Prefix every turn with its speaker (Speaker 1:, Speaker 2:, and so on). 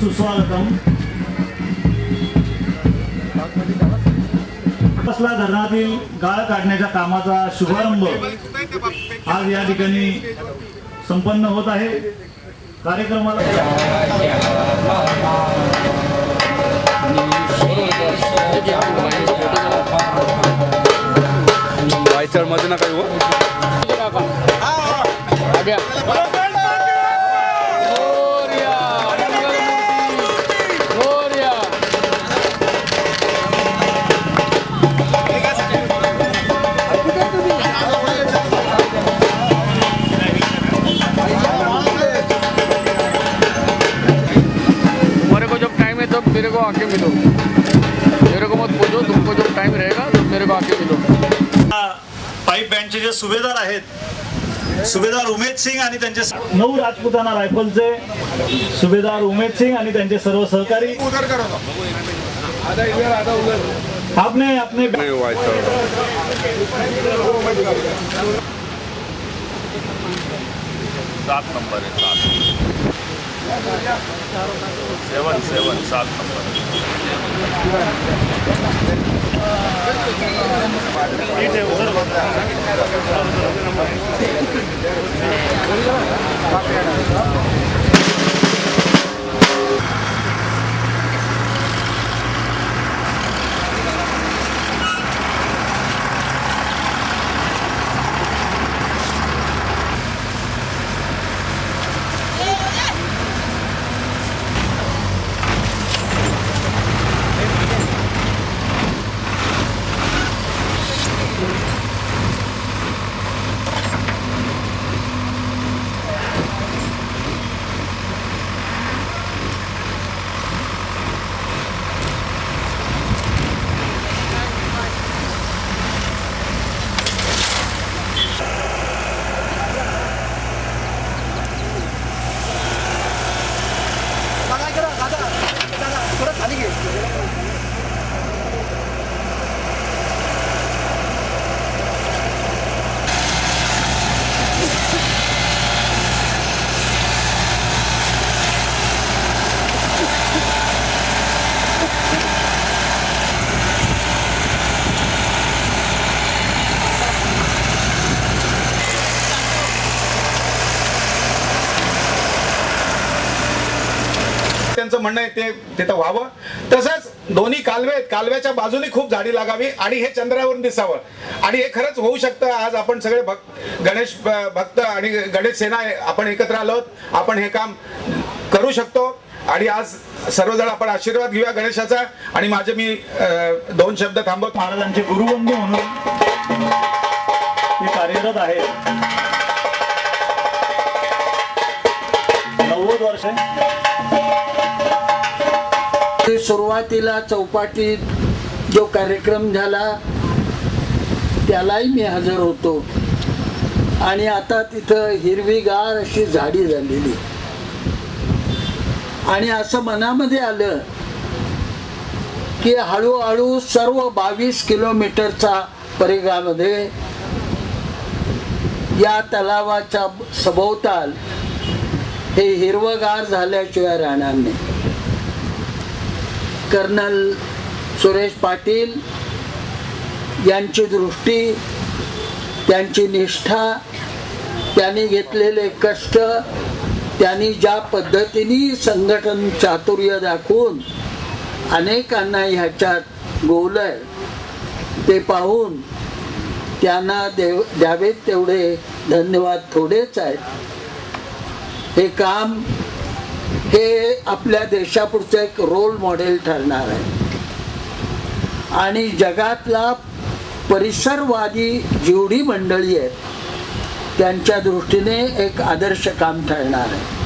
Speaker 1: सुस्वागतम. कसला धरणातील गाळ काढण्याच्या कामाचा शुभारंभ आज या ठिकाणी संपन्न होत आहे. कार्यक्रमाला
Speaker 2: वायचळमध्ये नका येऊ
Speaker 3: आके मिलो। मेरे को मत पूछो तुमको जब टाइम रहेगा तब मेरे को आके मिलो।
Speaker 1: पाईप बँडचे जे सुभेदार आहेत सुभेदार उमेद सिंग आणि त्यांचे नऊ राजपुताना रायफलचे सुभेदार उमेद सिंग आणि त्यांचे सर्व सहकारी. आपने अपने
Speaker 2: नाही वायचळ
Speaker 4: सात नंबर आहे सात। सेवन सेवन सात नंबर
Speaker 5: त्यांचं म्हणणं आहे ते तिथं व्हावं. तसंच दोन्ही कालवे आहेत. कालव्याच्या बाजूने खूप झाडी लागावी आणि हे चंद्रावरून दिसावं. आणि हे खरंच होऊ शकतं. आज आपण सगळे भक्त गणेश भक्त आणि गणेश सेना आपण एकत्र आलो आपण हे काम करू शकतो. आणि आज सर्वजण आपण आशीर्वाद घेऊया गणेशाचा. आणि माझे मी दोन शब्द थांबवत.
Speaker 1: महाराजांचे गुरुबंधू म्हणून कार्यरत आहे. नव्वद वर्ष.
Speaker 6: सुरुवातीला चौपाटीत जो कार्यक्रम झाला त्यालाही मी हजर होतो. आणि आता तिथं हिरवीगार अशी झाडी झालेली. आणि असं मनामध्ये आलं की हळूहळू सर्व बावीस किलोमीटरचा परिघामध्ये या तलावाच्या सभोवताल हे हिरवगार झाल्याशिवाय राहणार नाही. कर्नल सुरेश पाटील यांची दृष्टी त्यांची निष्ठा त्यांनी घेतलेले कष्ट त्यांनी ज्या पद्धतीने संघटन चातुर्य दाखवून अनेकांना ह्याच्यात गोवलंय ते पाहून त्यांना देव द्यावेत तेवढे धन्यवाद थोडेच आहेत. हे काम हे आपल्या देशापुढचं एक रोल मॉडेल ठरणार आहे. आणि जगातला परिसरवादी जेवढी मंडळी आहेत त्यांच्या दृष्टीने एक आदर्श काम ठरणार आहे.